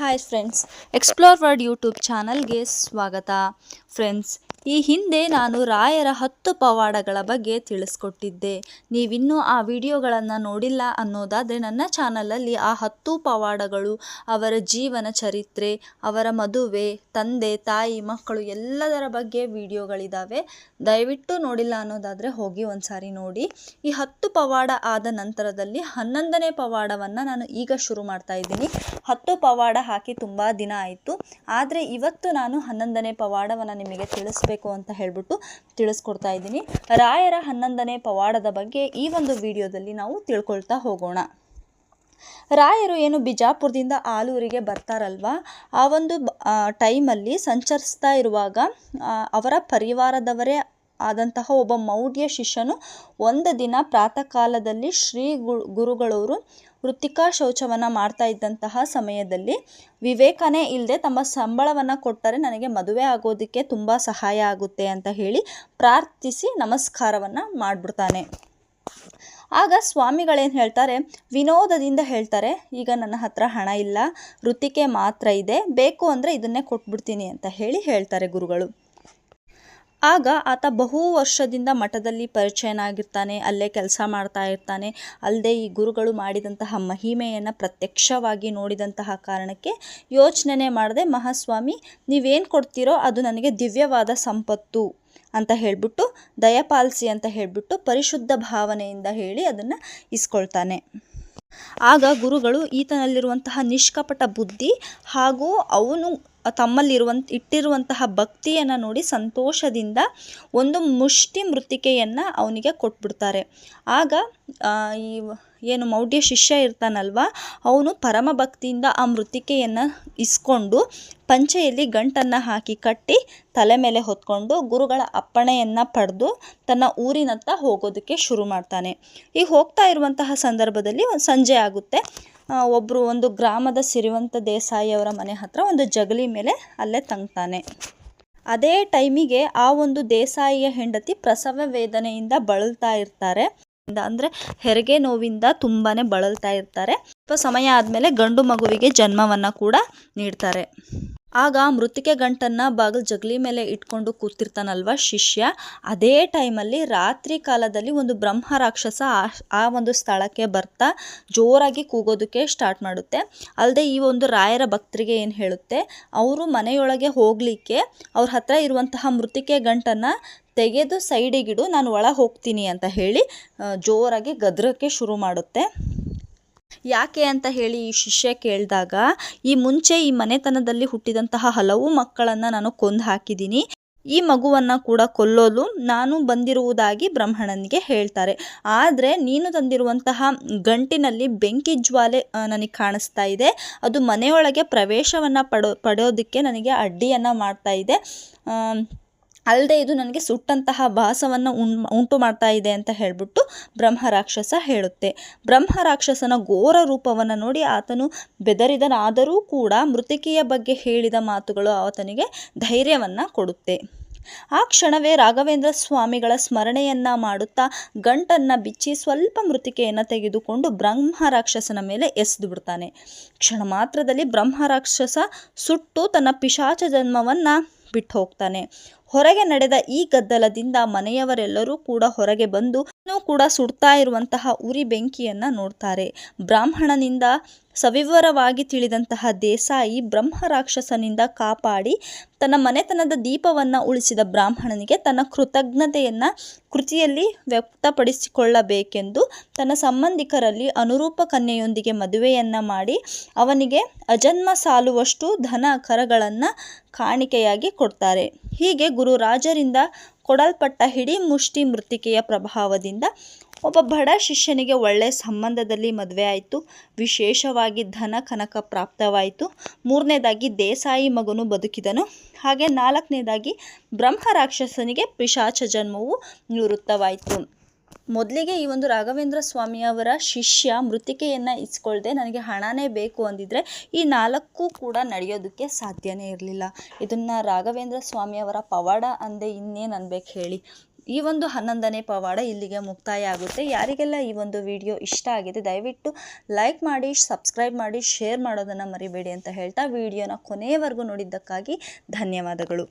hi friends explore world YouTube ಚಾನಲ್ಗೆ ಸ್ವಾಗತ friends ಈ ಹಿಂದೆ ನಾನು ರಾಯರ ಹತ್ತು ಪವಾಡಗಳ ಬಗ್ಗೆ ತಿಳಿಸ್ಕೊಟ್ಟಿದ್ದೆ. ನೀವಿನ್ನೂ ಆ ವಿಡಿಯೋಗಳನ್ನು ನೋಡಿಲ್ಲ ಅನ್ನೋದಾದರೆ ನನ್ನ ಚಾನಲಲ್ಲಿ ಆ ಹತ್ತು ಪವಾಡಗಳು, ಅವರ ಜೀವನ ಚರಿತ್ರೆ, ಅವರ ಮದುವೆ, ತಂದೆ, ತಾಯಿ, ಮಕ್ಕಳು ಎಲ್ಲದರ ಬಗ್ಗೆ ವಿಡಿಯೋಗಳಿದ್ದಾವೆ ದಯವಿಟ್ಟು ನೋಡಿಲ್ಲ ಅನ್ನೋದಾದರೆ ಹೋಗಿ ಒಂದ್ಸಾರಿ ನೋಡಿ. ಈ ಹತ್ತು ಪವಾಡ ಆದ ನಂತರದಲ್ಲಿ ಹನ್ನೊಂದನೇ ಪವಾಡವನ್ನು ನಾನು ಈಗ ಶುರು ಮಾಡ್ತಾ ಇದ್ದೀನಿ. ಹತ್ತು ಪವಾಡ ಹಾಕಿ ತುಂಬ ದಿನ ಆಯಿತು. ಆದರೆ ಇವತ್ತು ನಾನು ಹನ್ನೊಂದನೇ ಪವಾಡವನ್ನು ನಿಮಗೆ ತಿಳಿಸ್ಬೇಕು ಅಂತ ಹೇಳಿಬಿಟ್ಟು ತಿಳಿಸ್ಕೊಡ್ತಾ ಇದ್ದೀನಿ. ರಾಯರ ಹನ್ನೊಂದನೇ ಪವಾಡದ ಬಗ್ಗೆ ಈ ಒಂದು ವಿಡಿಯೋದಲ್ಲಿ ನಾವು ತಿಳ್ಕೊಳ್ತಾ ಹೋಗೋಣ. ರಾಯರು ಏನು ಬಿಜಾಪುರದಿಂದ ಆಲೂರಿಗೆ ಬರ್ತಾರಲ್ವಾ? ಆ ಒಂದು ಟೈಮಲ್ಲಿ ಸಂಚರಿಸ್ತಾ ಇರುವಾಗ ಅವರ ಪರಿವಾರದವರೇ ಆದಂತಹ ಒಬ್ಬ ಮೌಢ್ಯ ಶಿಷ್ಯನು ಒಂದು ದಿನ ಪ್ರಾತಃ ಕಾಲದಲ್ಲಿ ಶ್ರೀ ಗುರುಗಳವರು ವೃತ್ತಿಕಾ ಶೌಚವನ್ನು ಮಾಡ್ತಾ ಇದ್ದಂತಹ ಸಮಯದಲ್ಲಿ ವಿವೇಕನೇ ಇಲ್ಲದೆ ತಮ್ಮ ಸಂಬಳವನ್ನು ಕೊಟ್ಟರೆ ನನಗೆ ಮದುವೆ ಆಗೋದಕ್ಕೆ ತುಂಬ ಸಹಾಯ ಆಗುತ್ತೆ ಅಂತ ಹೇಳಿ ಪ್ರಾರ್ಥಿಸಿ ನಮಸ್ಕಾರವನ್ನು ಮಾಡಿಬಿಡ್ತಾನೆ. ಆಗ ಸ್ವಾಮಿಗಳೇನು ಹೇಳ್ತಾರೆ, ವಿನೋದದಿಂದ ಹೇಳ್ತಾರೆ, ಈಗ ನನ್ನ ಹತ್ರ ಹಣ ಇಲ್ಲ ವೃತ್ತಿಕೆ ಮಾತ್ರ ಇದೆ, ಬೇಕು ಅಂದರೆ ಇದನ್ನೇ ಕೊಟ್ಬಿಡ್ತೀನಿ ಅಂತ ಹೇಳಿ ಹೇಳ್ತಾರೆ ಗುರುಗಳು. ಆಗ ಆತ ಬಹು ವರ್ಷದಿಂದ ಮಠದಲ್ಲಿ ಪರಿಚಯನಾಗಿರ್ತಾನೆ, ಅಲ್ಲೇ ಕೆಲಸ ಮಾಡ್ತಾ ಇರ್ತಾನೆ. ಅಲ್ಲದೆ ಈ ಗುರುಗಳು ಮಾಡಿದಂತಹ ಮಹಿಮೆಯನ್ನು ಪ್ರತ್ಯಕ್ಷವಾಗಿ ನೋಡಿದಂತಹ ಕಾರಣಕ್ಕೆ ಯೋಚನೆ ಮಾಡದೆ, ಮಹಾಸ್ವಾಮಿ, ನೀವೇನು ಕೊಡ್ತೀರೋ ಅದು ನನಗೆ ದಿವ್ಯವಾದ ಸಂಪತ್ತು ಅಂತ ಹೇಳಿಬಿಟ್ಟು, ದಯಪಾಲಿಸಿ ಅಂತ ಹೇಳಿಬಿಟ್ಟು ಪರಿಶುದ್ಧ ಭಾವನೆಯಿಂದ ಹೇಳಿ ಅದನ್ನು ಇಸ್ಕೊಳ್ತಾನೆ. ಆಗ ಗುರುಗಳು ಈತನಲ್ಲಿರುವಂತಹ ನಿಷ್ಕಪಟ ಬುದ್ಧಿ ಹಾಗೂ ಅವನು ತಮ್ಮಲ್ಲಿರುವಂತ, ಇಟ್ಟಿರುವಂತಹ ಭಕ್ತಿಯನ್ನು ನೋಡಿ ಸಂತೋಷದಿಂದ ಒಂದು ಮುಷ್ಟಿ ಮೃತ್ತಿಕೆಯನ್ನು ಅವನಿಗೆ ಕೊಟ್ಬಿಡ್ತಾರೆ. ಆಗ ಈ ಏನು ಮೌಢ್ಯ ಶಿಷ್ಯ ಇರ್ತಾನಲ್ವ, ಅವನು ಪರಮ ಭಕ್ತಿಯಿಂದ ಆ ಮೃತ್ತಿಕೆಯನ್ನು ಇಸ್ಕೊಂಡು ಪಂಚೆಯಲ್ಲಿ ಗಂಟನ್ನು ಹಾಕಿ ಕಟ್ಟಿ ತಲೆ ಮೇಲೆ ಹೊತ್ಕೊಂಡು ಗುರುಗಳ ಅಪ್ಪಣೆಯನ್ನು ಪಡೆದು ತನ್ನ ಊರಿನತ್ತ ಹೋಗೋದಕ್ಕೆ ಶುರು ಮಾಡ್ತಾನೆ. ಈ ಹೋಗ್ತಾ ಇರುವಂತಹ ಸಂದರ್ಭದಲ್ಲಿ ಸಂಜೆ ಆಗುತ್ತೆ. ಒಬ್ಬರು ಒಂದು ಗ್ರಾಮದ ಸಿರಿವಂತ ದೇಸಾಯಿ ಅವರ ಮನೆ ಹತ್ರ ಒಂದು ಜಗಲಿ ಮೇಲೆ ಅಲ್ಲೇ ತಂಗ್ತಾನೆ. ಅದೇ ಟೈಮಿಗೆ ಆ ಒಂದು ದೇಸಾಯಿಯ ಹೆಂಡತಿ ಪ್ರಸವ ವೇದನೆಯಿಂದ ಬಳಲ್ತಾ ಇರ್ತಾರೆ. ಅಂದರೆ ಹೆರಿಗೆ ನೋವಿಂದ ತುಂಬಾ ಬಳಲ್ತಾ ಇರ್ತಾರೆ. ಸ್ವಲ್ಪ ಸಮಯ ಆದಮೇಲೆ ಗಂಡು ಮಗುವಿಗೆ ಜನ್ಮವನ್ನು ಕೂಡ ನೀಡ್ತಾರೆ. ಆಗ ಮೃತಿಕೆ ಗಂಟನ್ನು ಬಾಗಿಲು ಜಗಲಿ ಮೇಲೆ ಇಟ್ಕೊಂಡು ಕೂತಿರ್ತಾನಲ್ವ ಶಿಷ್ಯ. ಅದೇ ಟೈಮಲ್ಲಿ ರಾತ್ರಿ ಕಾಲದಲ್ಲಿ ಒಂದು ಬ್ರಹ್ಮ ರಾಕ್ಷಸ ಆ- ಆ ಒಂದು ಸ್ಥಳಕ್ಕೆ ಬರ್ತಾ ಜೋರಾಗಿ ಕೂಗೋದಕ್ಕೆ ಸ್ಟಾರ್ಟ್ ಮಾಡುತ್ತೆ. ಅಲ್ಲದೆ ಈ ಒಂದು ರಾಯರ ಭಕ್ತರಿಗೆ ಏನು ಹೇಳುತ್ತೆ? ಅವರು ಮನೆಯೊಳಗೆ ಹೋಗಲಿಕ್ಕೆ ಅವ್ರ ಹತ್ರ ಇರುವಂತಹ ಮೃತಿಕೆ ಗಂಟನ್ನು ತೆಗೆದು ಸೈಡಿಗಿಡು, ನಾನು ಒಳ ಹೋಗ್ತೀನಿ ಅಂತ ಹೇಳಿ ಜೋರಾಗಿ ಗದ್ರಕ್ಕೆ ಶುರು ಮಾಡುತ್ತೆ. ಯಾಕೆ ಅಂತ ಹೇಳಿ ಈ ಶಿಷ್ಯ ಕೇಳಿದಾಗ, ಈ ಮುಂಚೆ ಈ ಮನೆತನದಲ್ಲಿ ಹುಟ್ಟಿದಂತಹ ಹಲವು ಮಕ್ಕಳನ್ನು ನಾನು ಕೊಂದು ಹಾಕಿದ್ದೀನಿ. ಈ ಮಗುವನ್ನು ಕೂಡ ಕೊಲ್ಲೋದು ನಾನು ಬಂದಿರುವುದಾಗಿ ಬ್ರಹ್ಮಣನಿಗೆ ಹೇಳ್ತಾರೆ. ಆದರೆ ನೀನು ತಂದಿರುವಂತಹ ಗಂಟಿನಲ್ಲಿ ಬೆಂಕಿ ಜ್ವಾಲೆ ನನಗೆ ಕಾಣಿಸ್ತಾ ಇದೆ. ಅದು ಮನೆಯೊಳಗೆ ಪ್ರವೇಶವನ್ನು ಪಡೋ ಪಡೆಯೋದಕ್ಕೆ ನನಗೆ ಅಡ್ಡಿಯನ್ನು ಮಾಡ್ತಾ ಇದೆ. ಅಲ್ಲದೆ ಇದು ನನಗೆ ಸುಟ್ಟಂತಹ ಭಾಸವನ್ನು ಉಣ್ ಉಂಟು ಮಾಡ್ತಾ ಇದೆ ಅಂತ ಹೇಳಿಬಿಟ್ಟು ಬ್ರಹ್ಮ ರಾಕ್ಷಸ ಹೇಳುತ್ತೆ. ಬ್ರಹ್ಮ ರಾಕ್ಷಸನ ಘೋರ ರೂಪವನ್ನು ನೋಡಿ ಆತನು ಬೆದರಿದನಾದರೂ ಕೂಡ ಮೃತಿಕೆಯ ಬಗ್ಗೆ ಹೇಳಿದ ಮಾತುಗಳು ಆತನಿಗೆ ಧೈರ್ಯವನ್ನು ಕೊಡುತ್ತೆ. ಆ ಕ್ಷಣವೇ ರಾಘವೇಂದ್ರ ಸ್ವಾಮಿಗಳ ಸ್ಮರಣೆಯನ್ನ ಮಾಡುತ್ತಾ ಗಂಟನ್ನು ಬಿಚ್ಚಿ ಸ್ವಲ್ಪ ಮೃತಿಕೆಯನ್ನು ತೆಗೆದುಕೊಂಡು ಬ್ರಹ್ಮ ರಾಕ್ಷಸನ ಮೇಲೆ ಎಸೆದು ಬಿಡ್ತಾನೆ. ಕ್ಷಣ ಮಾತ್ರದಲ್ಲಿ ಬ್ರಹ್ಮ ರಾಕ್ಷಸ ಸುಟ್ಟು ತನ್ನ ಪಿಶಾಚ ಜನ್ಮವನ್ನು ಬಿಟ್ಟು ಹೋಗ್ತಾನೆ ಹೊರಗೆ ನಡೆದ ಈ ಗದ್ದಲದಿಂದ ಮನೆಯವರೆಲ್ಲರೂ ಕೂಡ ಹೊರಗೆ ಬಂದು ಇನ್ನೂ ಕೂಡ ಸುಡ್ತಾ ಇರುವಂತಹ ಉರಿ ಬೆಂಕಿಯನ್ನು ನೋಡ್ತಾರೆ. ಬ್ರಾಹ್ಮಣನಿಂದ ಸವಿವರವಾಗಿ ತಿಳಿದಂತಹ ದೇಸಾಯಿ ಬ್ರಹ್ಮ ರಾಕ್ಷಸನಿಂದ ಕಾಪಾಡಿ ತನ್ನ ಮನೆತನದ ದೀಪವನ್ನು ಉಳಿಸಿದ ಬ್ರಾಹ್ಮಣನಿಗೆ ತನ್ನ ಕೃತಜ್ಞತೆಯನ್ನು ಕೃತಿಯಲ್ಲಿ ವ್ಯಕ್ತಪಡಿಸಿಕೊಳ್ಳಬೇಕೆಂದು ತನ್ನ ಸಂಬಂಧಿಕರಲ್ಲಿ ಅನುರೂಪ ಕನ್ಯೆಯೊಂದಿಗೆ ಮದುವೆಯನ್ನು ಮಾಡಿ ಅವನಿಗೆ ಅಜನ್ಮ ಸಾಲುವಷ್ಟು ಧನ ಕರಗಳನ್ನು ಕಾಣಿಕೆಯಾಗಿ ಕೊಡ್ತಾರೆ. ಹೀಗೆ ಗುರುರಾಜರಿಂದ ಕೊಡಲ್ಪಟ್ಟ ಹಿಡಿ ಮುಷ್ಟಿ ಮೃತ್ತಿಕೆಯ ಪ್ರಭಾವದಿಂದ ಒಬ್ಬ ಬಡ ಶಿಷ್ಯನಿಗೆ ಒಳ್ಳೆಯ ಸಂಬಂಧದಲ್ಲಿ ಮದುವೆ ಆಯಿತು. ವಿಶೇಷವಾಗಿ ಧನ ಕನಕ ಪ್ರಾಪ್ತವಾಯಿತು. ಮೂರನೇದಾಗಿ ದೇಸಾಯಿ ಮಗನು ಬದುಕಿದನು. ಹಾಗೆ ನಾಲ್ಕನೇದಾಗಿ ಬ್ರಹ್ಮ ರಾಕ್ಷಸನಿಗೆ ಪಿಶಾಚ ಜನ್ಮವು ನಿವೃತ್ತವಾಯಿತು. ಮೊದಲಿಗೆ ಈ ಒಂದು ರಾಘವೇಂದ್ರ ಸ್ವಾಮಿಯವರ ಶಿಷ್ಯ ಮೃತಿಕೆಯನ್ನು ಇಸ್ಕೊಳ್ಳದೆ ನನಗೆ ಹಣನೇ ಬೇಕು ಅಂದಿದ್ರೆ ಈ ನಾಲ್ಕು ಕೂಡ ನಡೆಯೋದಕ್ಕೆ ಸಾಧ್ಯನೇ ಇರಲಿಲ್ಲ. ಇದನ್ನು ರಾಘವೇಂದ್ರ ಸ್ವಾಮಿಯವರ ಪವಾಡ ಅಂದೆ ಇನ್ನೇನು ಅನ್ಬೇಕು ಹೇಳಿ. ಈ ಒಂದು ಹನ್ನೊಂದನೇ ಪವಾಡ ಇಲ್ಲಿಗೆ ಮುಕ್ತಾಯ ಆಗುತ್ತೆ. ಯಾರಿಗೆಲ್ಲ ಈ ಒಂದು ವಿಡಿಯೋ ಇಷ್ಟ ಆಗಿದೆ, ದಯವಿಟ್ಟು ಲೈಕ್ ಮಾಡಿ, ಸಬ್ಸ್ಕ್ರೈಬ್ ಮಾಡಿ, ಶೇರ್ ಮಾಡೋದನ್ನು ಮರಿಬೇಡಿ ಅಂತ ಹೇಳ್ತಾ ವಿಡಿಯೋನ ಕೊನೆಯವರೆಗೂ ನೋಡಿದ್ದಕ್ಕಾಗಿ ಧನ್ಯವಾದಗಳು.